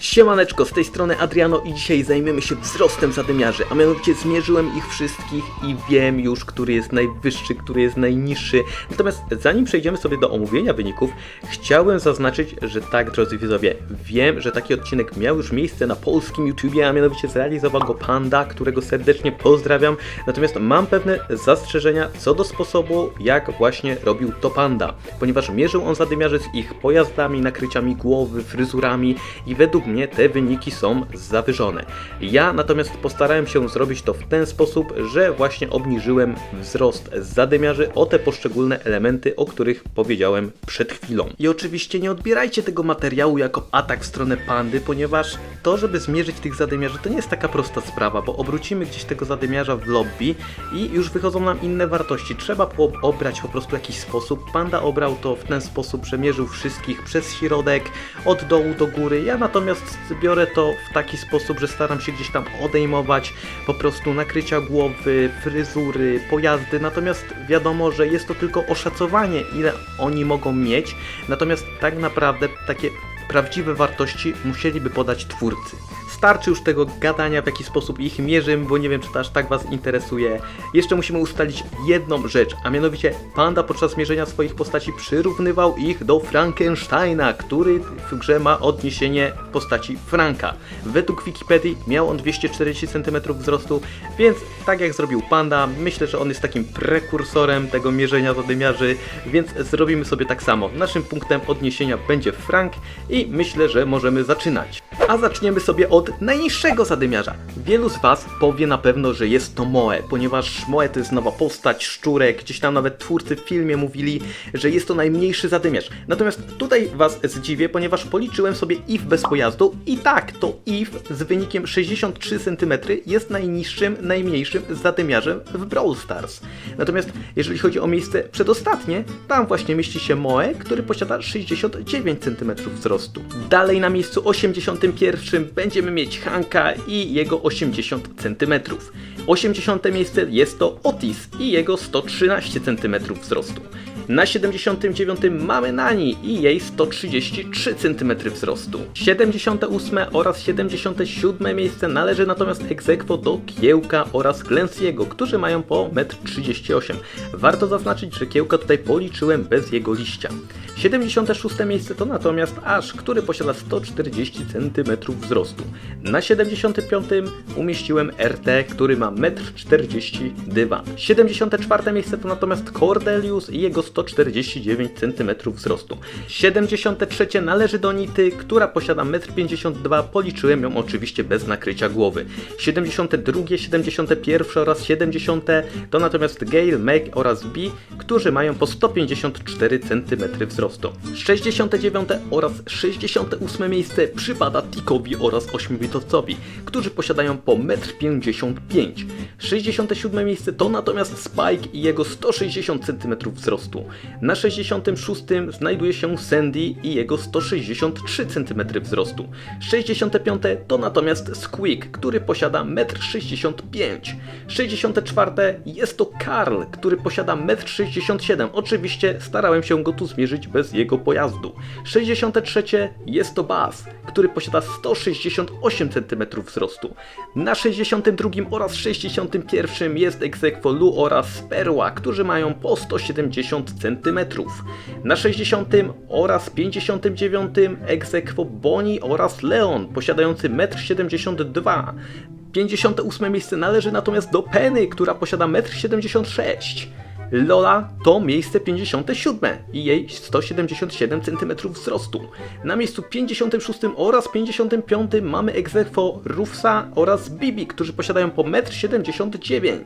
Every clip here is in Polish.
Siemaneczko, z tej strony Adriano i dzisiaj zajmiemy się wzrostem zadymiarzy, a mianowicie zmierzyłem ich wszystkich i wiem już, który jest najwyższy, który jest najniższy. Natomiast zanim przejdziemy sobie do omówienia wyników, chciałem zaznaczyć, że tak, drodzy widzowie, wiem, że taki odcinek miał już miejsce na polskim YouTubie, a mianowicie zrealizował go Panda, którego serdecznie pozdrawiam. Natomiast mam pewne zastrzeżenia co do sposobu, jak właśnie robił to Panda, ponieważ mierzył on zadymiarzy z ich pojazdami, nakryciami głowy, fryzurami i według te wyniki są zawyżone. Ja natomiast postarałem się zrobić to w ten sposób, że właśnie obniżyłem wzrost zadymiarzy o te poszczególne elementy, o których powiedziałem przed chwilą. I oczywiście nie odbierajcie tego materiału jako atak w stronę pandy, ponieważ to, żeby zmierzyć tych zadymiarzy, to nie jest taka prosta sprawa, bo obrócimy gdzieś tego zadymiarza w lobby i już wychodzą nam inne wartości. Trzeba obrać po prostu jakiś sposób. Panda obrał to w ten sposób, że mierzył wszystkich przez środek, od dołu do góry. Ja natomiast biorę to w taki sposób, że staram się gdzieś tam odejmować po prostu nakrycia głowy, fryzury, pojazdy. Natomiast wiadomo, że jest to tylko oszacowanie, ile oni mogą mieć. Natomiast tak naprawdę takie prawdziwe wartości musieliby podać twórcy. Starczy już tego gadania, w jaki sposób ich mierzymy, bo nie wiem, czy to aż tak Was interesuje. Jeszcze musimy ustalić jedną rzecz, a mianowicie Panda podczas mierzenia swoich postaci przyrównywał ich do Frankensteina, który w grze ma odniesienie postaci Franka. Według Wikipedii miał on 240 cm wzrostu, więc tak jak zrobił Panda, myślę, że on jest takim prekursorem tego mierzenia zadymiarzy, więc zrobimy sobie tak samo. Naszym punktem odniesienia będzie Frank i myślę, że możemy zaczynać. A zaczniemy sobie od najniższego zadymiarza. Wielu z Was powie na pewno, że jest to Moe, ponieważ Moe to jest nowa postać, szczurek, gdzieś tam nawet twórcy w filmie mówili, że jest to najmniejszy zadymiarz. Natomiast tutaj Was zdziwię, ponieważ policzyłem sobie if bez pojazdu i tak, to if z wynikiem 63 cm jest najniższym, najmniejszym zadymiarzem w Brawl Stars. Natomiast jeżeli chodzi o miejsce przedostatnie, tam właśnie mieści się Moe, który posiada 69 cm wzrostu. Dalej na miejscu 81 będziemy mieć Hanka i jego 80 cm. 80 miejsce jest to Otis i jego 113 cm wzrostu. Na 79 mamy Nani i jej 133 cm wzrostu. 78 oraz 77 miejsce należy natomiast egzekwo do Kiełka oraz Glensiego, którzy mają po 1,38 m. Warto zaznaczyć, że Kiełka tutaj policzyłem bez jego liścia. 76 miejsce to natomiast Ash, który posiada 140 cm wzrostu. Na 75 umieściłem RT, który ma 1,42 m. 74 miejsce to natomiast Cordelius i jego 149 cm wzrostu. 73 należy do Nity, która posiada 1,52 m, policzyłem ją oczywiście bez nakrycia głowy. 72, 71 oraz 70 to natomiast Gale, Meg oraz B, którzy mają po 154 cm wzrostu. 69 oraz 68 miejsce przypada Tikowi oraz 8-bitowcowi, którzy posiadają po 1,55 m. 67 miejsce to natomiast Spike i jego 160 cm wzrostu. Na 66 znajduje się Sandy i jego 163 cm wzrostu. 65 to natomiast Squeak, który posiada 1,65 m. 64 jest to Karl, który posiada 1,67 m. Oczywiście starałem się go tu zmierzyć bez jego pojazdu. 63 jest to Baz, który posiada 168 cm wzrostu. Na 62 oraz 61 jest Exequo Lu oraz Perła, którzy mają po 170 cm. Na 60 oraz 59 Exequo Boni oraz Leon, posiadający 1,72 m. 58 miejsce należy natomiast do Penny, która posiada 1,76 m. Lola to miejsce 57 i jej 177 cm wzrostu. Na miejscu 56 oraz 55 mamy egzekwo Rufsa oraz Bibi, którzy posiadają po 1,79 m.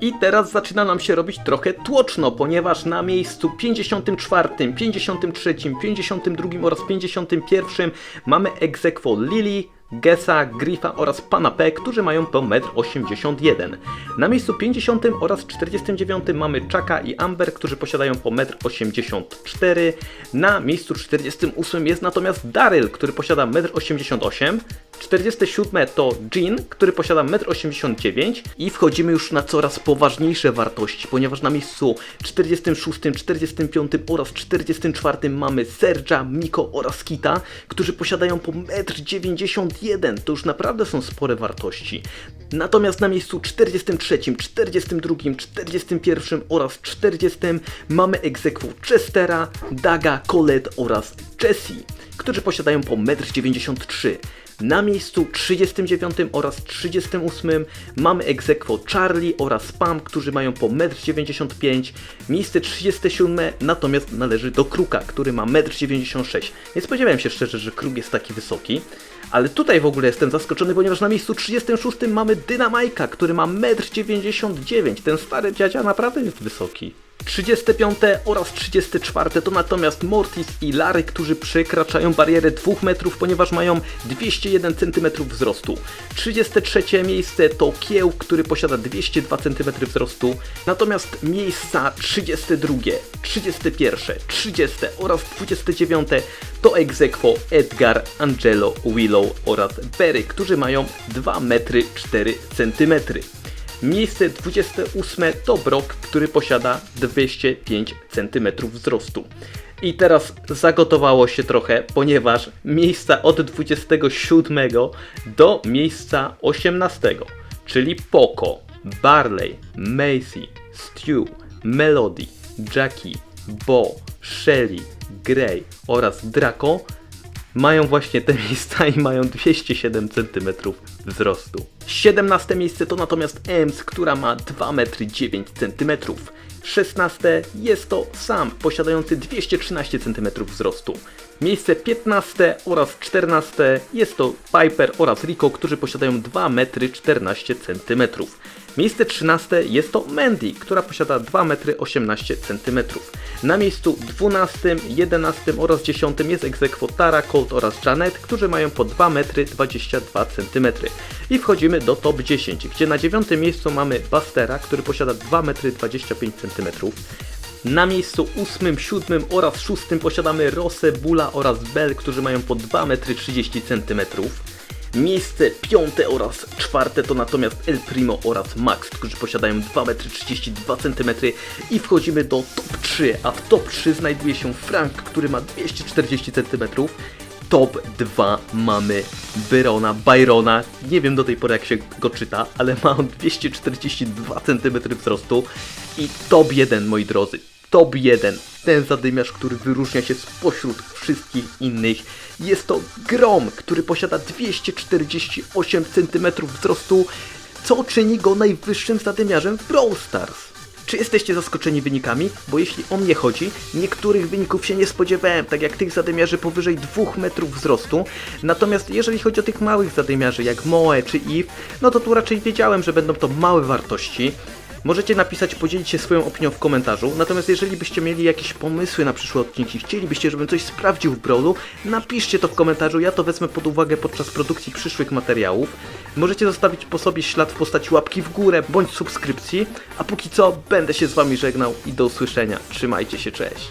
I teraz zaczyna nam się robić trochę tłoczno, ponieważ na miejscu 54, 53, 52 oraz 51 mamy egzekwo Lily, Gesa, Griffa oraz Pana P, którzy mają po 1,81 m. Na miejscu 50 oraz 49 mamy Chucka i Amber, którzy posiadają po 1,84 m. Na miejscu 48 jest natomiast Daryl, który posiada 1,88 m. 47 to Jean, który posiada 1,89 m i wchodzimy już na coraz poważniejsze wartości, ponieważ na miejscu 46, 45 oraz 44 mamy Sergia, Miko oraz Kita, którzy posiadają po 1,91 m. To już naprawdę są spore wartości. Natomiast na miejscu 43, 42, 41 oraz 40 mamy egzekwu Chestera, Daga, Colette oraz Jessie, którzy posiadają po 1,93 m. Na miejscu 39 oraz 38 mamy egzekwo Charlie oraz Pam, którzy mają po 1,95 m. Miejsce 37 natomiast należy do Kruka, który ma 1,96 m. Nie spodziewałem się szczerze, że Kruk jest taki wysoki. Ale tutaj w ogóle jestem zaskoczony, ponieważ na miejscu 36 mamy Dynamajka, który ma 1,99 m. Ten stary dziadzia naprawdę jest wysoki. 35 oraz 34 to natomiast Mortis i Lary, którzy przekraczają barierę 2 metrów, ponieważ mają 201 cm wzrostu. 33 miejsce to Kieł, który posiada 202 cm wzrostu. Natomiast miejsca 32, 31, 30 oraz 29 to egzekwo Edgar, Angelo, Willow oraz Berry, którzy mają 2 metry 4 cm. Miejsce 28 to Brock, który posiada 205 cm wzrostu. I teraz zagotowało się trochę, ponieważ miejsca od 27 do miejsca 18, czyli Poco, Barley, Macy, Stu, Melody, Jackie, Bo, Shelly, Grey oraz Draco mają właśnie te miejsca i mają 207 cm wzrostu. 17 miejsce to natomiast Ems, która ma 2,9 cm. 16 jest to Sam, posiadający 213 cm wzrostu. Miejsce 15 oraz 14 jest to Piper oraz Rico, którzy posiadają 2,14 cm. Miejsce 13 jest to Mandy, która posiada 2,18 cm. Na miejscu 12, 11 oraz 10 jest egzekwo Tara, Colt oraz Janet, którzy mają po 2,22 cm. I wchodzimy do top 10, gdzie na 9 miejscu mamy Bastera, który posiada 2,25 cm. Na miejscu 8, 7 oraz 6 posiadamy Rosę, Bula oraz Bell, którzy mają po 2,30 cm. Miejsce piąte oraz czwarte to natomiast El Primo oraz Max, którzy posiadają 2,32 cm i wchodzimy do top 3, a w top 3 znajduje się Frank, który ma 240 cm. Top 2 mamy Byrona, Byrona, nie wiem do tej pory jak się go czyta, ale ma on 242 cm wzrostu i top 1 moi drodzy, top 1, ten zadymiarz, który wyróżnia się spośród wszystkich innych. Jest to Grom, który posiada 248 cm wzrostu, co czyni go najwyższym zadymiarzem w Brawl Stars. Czy jesteście zaskoczeni wynikami? Bo jeśli o mnie chodzi, niektórych wyników się nie spodziewałem, tak jak tych zadymiarzy powyżej 2 metrów wzrostu. Natomiast jeżeli chodzi o tych małych zadymiarzy, jak Moe czy Eve, no to tu raczej wiedziałem, że będą to małe wartości. Możecie napisać, podzielić się swoją opinią w komentarzu. Natomiast jeżeli byście mieli jakieś pomysły na przyszłe odcinki, chcielibyście, żebym coś sprawdził w Brawlu, napiszcie to w komentarzu, ja to wezmę pod uwagę podczas produkcji przyszłych materiałów. Możecie zostawić po sobie ślad w postaci łapki w górę bądź subskrypcji, a póki co będę się z wami żegnał i do usłyszenia. Trzymajcie się, cześć!